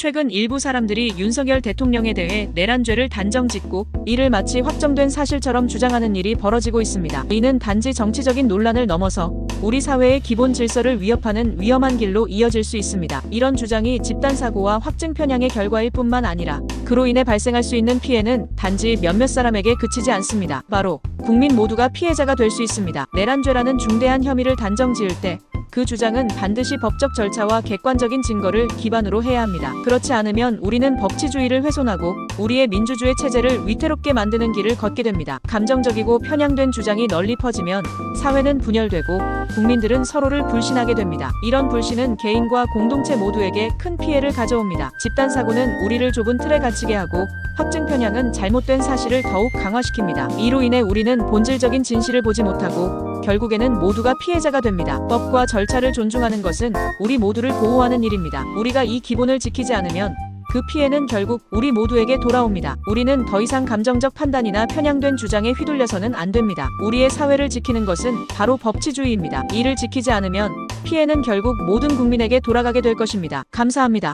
최근 일부 사람들이 윤석열 대통령에 대해 내란죄를 단정짓고 이를 마치 확정된 사실처럼 주장하는 일이 벌어지고 있습니다. 이는 단지 정치적인 논란을 넘어서 우리 사회의 기본 질서를 위협하는 위험한 길로 이어질 수 있습니다. 이런 주장이 집단 사고와 확증 편향의 결과일 뿐만 아니라 그로 인해 발생할 수 있는 피해는 단지 몇몇 사람에게 그치지 않습니다. 바로 국민 모두가 피해자가 될 수 있습니다. 내란죄라는 중대한 혐의를 단정 지을 때 그 주장은 반드시 법적 절차와 객관적인 증거를 기반으로 해야 합니다. 그렇지 않으면 우리는 법치주의를 훼손하고 우리의 민주주의 체제를 위태롭게 만드는 길을 걷게 됩니다. 감정적이고 편향된 주장이 널리 퍼지면 사회는 분열되고 국민들은 서로를 불신하게 됩니다. 이런 불신은 개인과 공동체 모두에게 큰 피해를 가져옵니다. 집단 사고는 우리를 좁은 틀에 갇히게 하고 확증 편향은 잘못된 사실을 더욱 강화시킵니다. 이로 인해 우리는 본질적인 진실을 보지 못하고 결국에는 모두가 피해자가 됩니다. 법과 절차를 존중하는 것은 우리 모두를 보호하는 일입니다. 우리가 이 기본을 지키지 않으면 그 피해는 결국 우리 모두에게 돌아옵니다. 우리는 더 이상 감정적 판단이나 편향된 주장에 휘둘려서는 안 됩니다. 우리의 사회를 지키는 것은 바로 법치주의입니다. 이를 지키지 않으면 피해는 결국 모든 국민에게 돌아가게 될 것입니다. 감사합니다.